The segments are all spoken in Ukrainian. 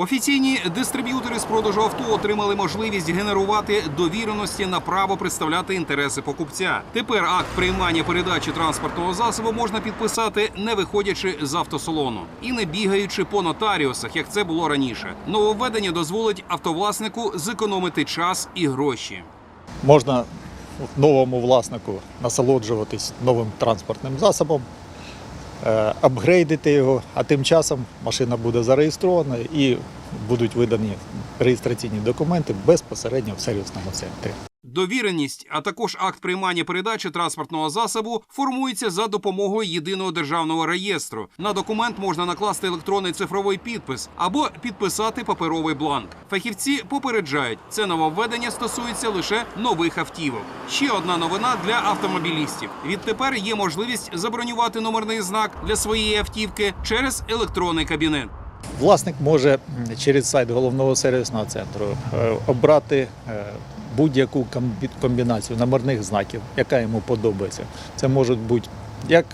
Офіційні дистриб'ютори з продажу авто отримали можливість генерувати довіреності на право представляти інтереси покупця. Тепер акт приймання передачі транспортного засобу можна підписати, не виходячи з автосалону і не бігаючи по нотаріусах, як це було раніше. Нововведення дозволить автовласнику зекономити час і гроші. можна новому власнику насолоджуватись новим транспортним засобом, апгрейдити його, а тим часом машина буде зареєстрована і будуть видані реєстраційні документи безпосередньо в сервісному центрі. Довіреність, а також акт приймання передачі транспортного засобу формується за допомогою єдиного державного реєстру. На документ можна накласти електронний цифровий підпис або підписати паперовий бланк. Фахівці попереджають, це нововведення стосується лише нових автівок. Ще одна новина для автомобілістів. Відтепер є можливість забронювати номерний знак для своєї автівки через електронний кабінет. Власник може через сайт головного сервісного центру е, обрати е, будь-яку комбінацію номерних знаків, яка йому подобається. Це можуть бути як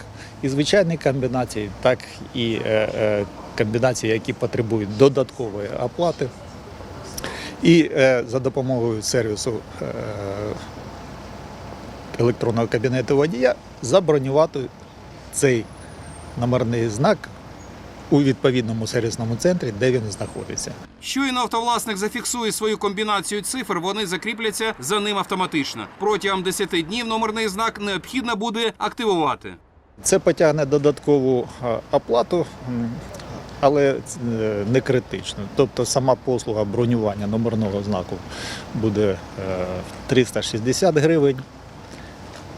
і звичайні комбінації, так і е, е, комбінації, які потребують додаткової оплати. І е, за допомогою сервісу електронного кабінету водія забронювати цей номерний знак у відповідному сервісному центрі, де він знаходиться. Щойно автовласник зафіксує свою комбінацію цифр, вони закріпляться за ним автоматично. Протягом 10 днів номерний знак необхідно буде активувати. Це потягне додаткову е, оплату, але е, не критично. Тобто сама послуга бронювання номерного знаку буде е, 360 гривень.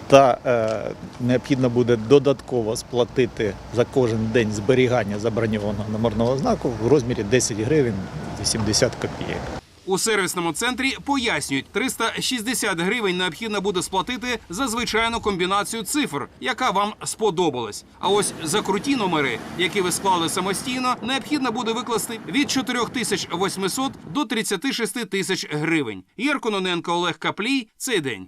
Та е, необхідно буде додатково сплатити за кожен день зберігання заброньованого номерного знаку в розмірі 10 гривень 80 копійок. У сервісному центрі пояснюють, 360 гривень необхідно буде сплатити за звичайну комбінацію цифр, яка вам сподобалась. А ось за круті номери, які ви склали самостійно, необхідно буде викласти від 4800 до 36 тисяч гривень. Єр Кононенко, Олег Каплій. Цей день.